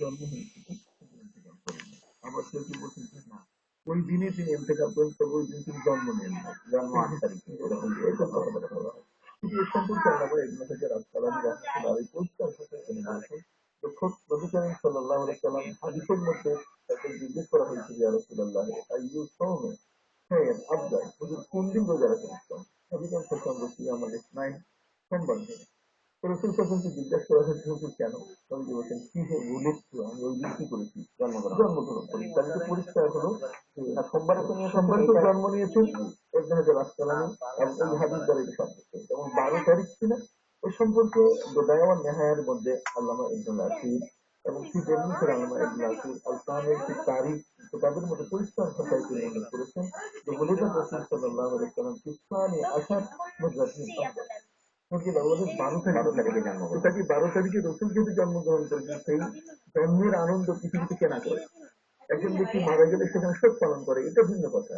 জন্ম হয়েছিল আবার কেউ কেউ বলছেন যে না ওই দিনে তিনি ইন্তেকাল করেন তবে ওই দিন তিনি জন্ম নেন জন্ম আট তারিখে এরকম হয় কিন্তু এ সম্পর্কে আল্লাহ ইবনে হাজার আসসালাম রহমতুল্লাহ আলাইহি পরিষ্কার হাদিসের মধ্যে করা হ্যাঁ সোমবার দিন রসুল সাল্লামকে জিজ্ঞাসা করা হয়েছে হুজুর কেন? নবীজি বলেছেন কি হে বলেছিল আমি ওই কি করেছি? জন্মগ্রহণ করি তাহলে তো পরিষ্কার হলো যে সোমবারে তো নিয়ে সোমবারে তো জন্ম নিয়েছেন এক হাজার আসসালাম এই হাদিস দ্বারা এটা সাব্যস্ত এবং বারো তারিখ ছিল। এ সম্পর্কে দোদায়াওয়ান নেহায়ের মধ্যে আল্লামা ইবনুল আসির এবং কি জেমনিসের আল্লামা ইবনুল আসির আল কামের কি তারিখ তাদের মধ্যে পরিষ্কার ভাষায় তিনি উল্লেখ করেছেন। যে বলিদান রসুল সাল্লাহ আলাইসাল্লাম কিসানি আসার মুজাহিদ বাংলাদেশ বারো তারিখে তারিখে জন্ম তাকে বারো তারিখে রসুল যদি জন্মগ্রহণ করেছেন সেই জন্মের আনন্দ পৃথিবীতে কেনা করে? একজন ব্যক্তি মারা গেলে সেখানে শোক পালন করে এটা ভিন্ন কথা।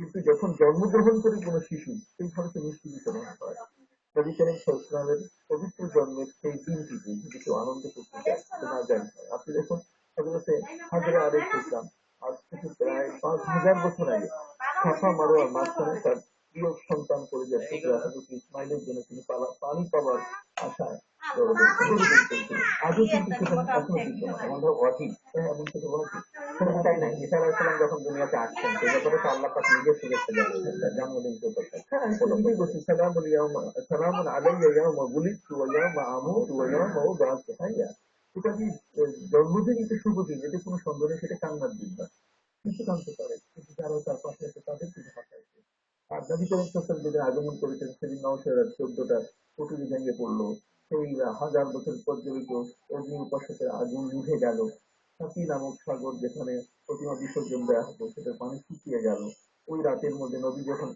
কিন্তু যখন জন্মগ্রহণ করে কোনো শিশু সেই ঘরে মিষ্টি বিতরণ করিম পবিত্র জন্মের সেই দিনটিতে যদি কেউ আনন্দ করতে চায় না যায় আপনি দেখুন হজরতে হাজরা আরেক ইসলাম আজ থেকে প্রায় পাঁচ হাজার বছর আগে সাফা মারোয়ার মাঝখানে তার প্রিয় সন্তান করে যাচ্ছে হজরত ইসমাইলের জন্য তিনি পানি পাওয়ার আশায় দৌড়াদৌড়ি আজও কিন্তু সেখানে এখনও বিদ্যমান আমাদের অধিক এমন কিছু বলা তাই না ঈসা আলাইসালাম যখন দুনিয়াতে আসছেন সে ব্যাপারে তো আল্লাহ পাক নিজের শুভেচ্ছা জানিয়েছেন জন্মদিন উপলক্ষে হ্যাঁ বলছি সালামুল ইয়াউমা সালামুন আলাইয়া ইয়াউমা বুলিদতু ওয়া ইয়াউমা আমুতু ওয়া ইয়াউমা উবআসু হাইয়া। এটা কি জন্মদিন এটা শুভ দিন? এটা কোনো সন্দেহ নেই সেটা কান্নার দিন না। কিছু কানতে পারে কিন্তু যারা তার পাশে আছে তাদের কিছু আর নবী করিম আগমন করেছেন, সেদিন নওশের চোদ্দটা পুটুলি ভেঙে পড়ল। সেই হাজার বছর পর্যন্ত অগ্নি উপাসকের আগুন নিভে গেল। সাথী নামক সাগর যেখানে প্রতিমা বিসর্জন দেওয়া হতো সেটা পানি শুকিয়ে গেল। ওই রাতের মধ্যে নবী যখন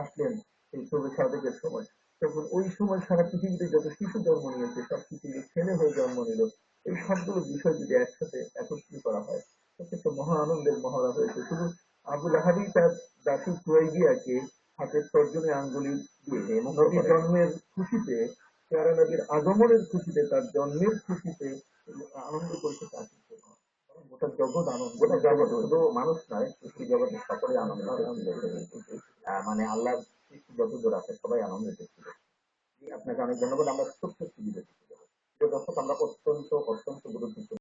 আসলেন সেই ছবি সাদেকের সময়, তখন ওই সময় সারা পৃথিবীতে যত শিশু জন্ম নিয়েছে, সব পৃথিবী ছেলে হয়ে জন্ম নিল। এই সবগুলো বিষয় যদি একসাথে একত্রিত করা হয় তাতে একটা মহা আনন্দের মহড়া হয়েছে। শুধু আবুল আহাবি তার দাসী সুয়াইদিয়াকে হাতের তর্জনে আঙ্গুলি দিয়ে নবীর জন্মের খুশিতে পেয়ারা নবীর আগমনের খুশিতে তার জন্মের খুশিতে আনন্দ করেছে তা কিন্তু নয়। বরং গোটা জগৎ আনন্দ। গোটা জগৎ। শুধু মানুষ নয় সৃষ্টি জগতের সকলে আনন্দ মানে আল্লাহ সৃষ্টি যতদূর আছে সবাই ছিল আপনাকে অনেক ধন্যবাদ। আমরা ছোট্ট দর্শক আমরা অত্যন্ত অত্যন্ত গুরুত্বপূর্ণ